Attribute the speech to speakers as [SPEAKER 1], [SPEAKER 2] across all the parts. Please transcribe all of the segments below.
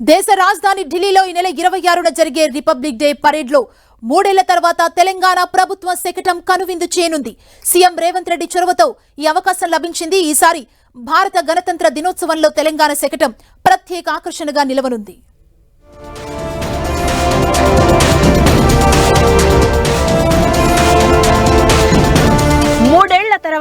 [SPEAKER 1] దేశ రాజధాని ఢిల్లీలో ఈ నెల ఇరవై ఆరున జరిగే రిపబ్లిక్ డే పరేడ్లో మూడేళ్ళ తర్వాత తెలంగాణ ప్రభుత్వం శకటం కనువిందు చేయనుంది. సీఎం రేవంత్ రెడ్డి చొరవతో ఈ అవకాశం లభించింది. ఈసారి భారత గణతంత్ర దినోత్సవంలో తెలంగాణ శకటం ప్రత్యేక ఆకర్షణగా నిలవనుంది.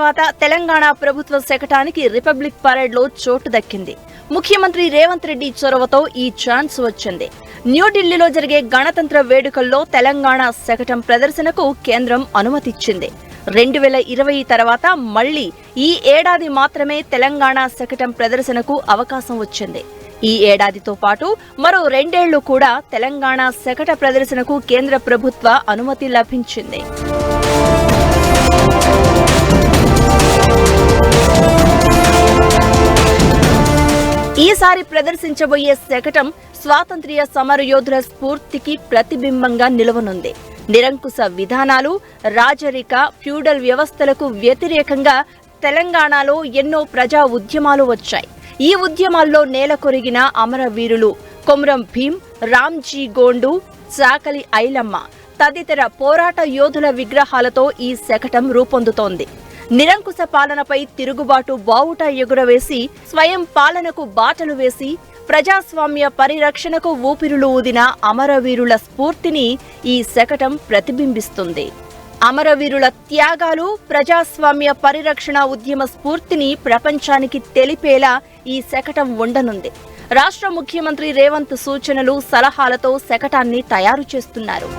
[SPEAKER 2] తర్వాత తెలంగాణ ప్రభుత్వ శకటానికి రిపబ్లిక్ పరేడ్లో చోటు దక్కింది. ముఖ్యమంత్రి రేవంత్ రెడ్డి చొరవతో ఈ ఛాన్స్ వచ్చింది. న్యూఢిల్లీలో జరిగే గణతంత్ర వేడుకల్లో తెలంగాణ శకటం ప్రదర్శనకు కేంద్రం అనుమతిచ్చింది. రెండు వేల ఇరవై తర్వాత మళ్ళీ ఈ ఏడాది మాత్రమే తెలంగాణ శకటం ప్రదర్శనకు అవకాశం వచ్చింది. ఈ ఏడాదితో పాటు మరో రెండేళ్ళు కూడా తెలంగాణ శకట ప్రదర్శనకు కేంద్ర ప్రభుత్వ అనుమతి లభించింది. ఈసారి ప్రదర్శించబోయే శకటం స్వాతంత్ర్య సమరయోధుల స్ఫూర్తికి ప్రతిబింబంగా నిలవనుంది. నిరంకుశ విధానాలు రాజరిక ఫ్యూడల్ వ్యవస్థలకు వ్యతిరేకంగా తెలంగాణలో ఎన్నో ప్రజా ఉద్యమాలు వచ్చాయి. ఈ ఉద్యమాల్లో నేలకొరిగిన అమరవీరులు కొమరం భీం రామ్జీ గోండు సాకలి ఐలమ్మ తదితర పోరాట యోధుల విగ్రహాలతో ఈ శకటం రూపొందుతోంది. నిరంకుశ పాలనపై తిరుగుబాటు బావుట ఎగురవేసి స్వయం పాలనకు బాటలు వేసి ప్రజాస్వామ్య పరిరక్షణకు ఊపిరులు ఊదిన అమరవీరుల స్ఫూర్తిని ఈ శకటం ప్రతిబింబిస్తుంది. అమరవీరుల త్యాగాలు ప్రజాస్వామ్య పరిరక్షణ ఉద్యమ స్ఫూర్తిని ప్రపంచానికి తెలిపేలా ఈ శకటం ఉండనుంది. రాష్ట్ర ముఖ్యమంత్రి రేవంత్ సూచనలు సలహాలతో శకటాన్ని తయారు చేస్తున్నారు.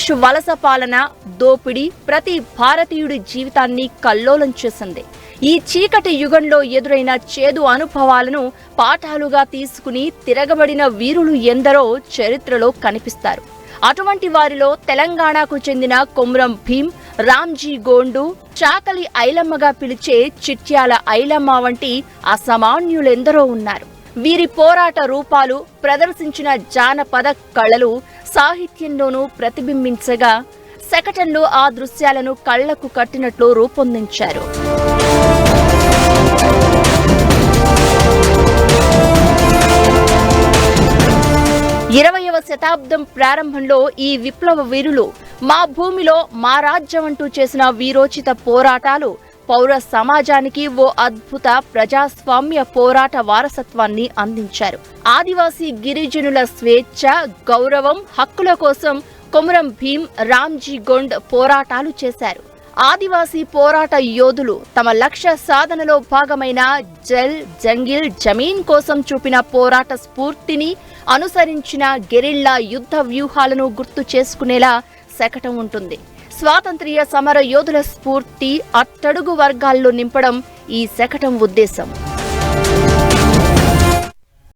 [SPEAKER 2] బ్రిటిష్ వలస పాలన దోపిడీ ప్రతి భారతీయుడి జీవితాన్ని కల్లోలం చేసింది. ఈ చీకటి యుగంలో ఎదురైన చేదు అనుభవాలను పాఠాలుగా తీసుకుని తిరగబడిన వీరులు ఎందరో చరిత్రలో కనిపిస్తారు. అటువంటి వారిలో తెలంగాణకు చెందిన కొమ్రం భీం రామ్జీ గోండు చాకలి ఐలమ్మగా పిలిచే చిట్యాల ఐలమ్మ వంటి అసామాన్యులెందరో ఉన్నారు. వీరి పోరాట రూపాలు ప్రదర్శించిన జానపద కళలు సాహిత్యంలోనూ ప్రతిబింబించగా శకటంలో ఆ దృశ్యాలను కళ్ళకు కట్టినట్లు రూపొందించారు. ఇరవయవ శతాబ్దం ప్రారంభంలో ఈ విప్లవ వీరులు మా భూమిలో మా రాజ్యం అంటూ చేసిన వీరోచిత పోరాటాలు పౌర సమాజానికి ఓ అద్భుత ప్రజాస్వామ్య పోరాట వారసత్వాన్ని అందించారు. ఆదివాసీ గిరిజనుల స్వేచ్ఛ గౌరవం హక్కుల కోసం కొమరం భీం రామ్జీ గొండ్ పోరాటాలు చేశారు. ఆదివాసీ పోరాట యోధులు తమ లక్ష్య సాధనలో భాగమైన జల్ జంగిల్ జమీన్ కోసం చూపిన పోరాట స్ఫూర్తిని అనుసరించిన గెరిల్లా యుద్ధ వ్యూహాలను గుర్తు చేసుకునేలా శకటం ఉంటుంది. స్వాతంత్ర్య సమర యోధుల స్ఫూర్తి అట్టడుగు వర్గాల్లో నింపడం ఈ శకటం ఉద్దేశం.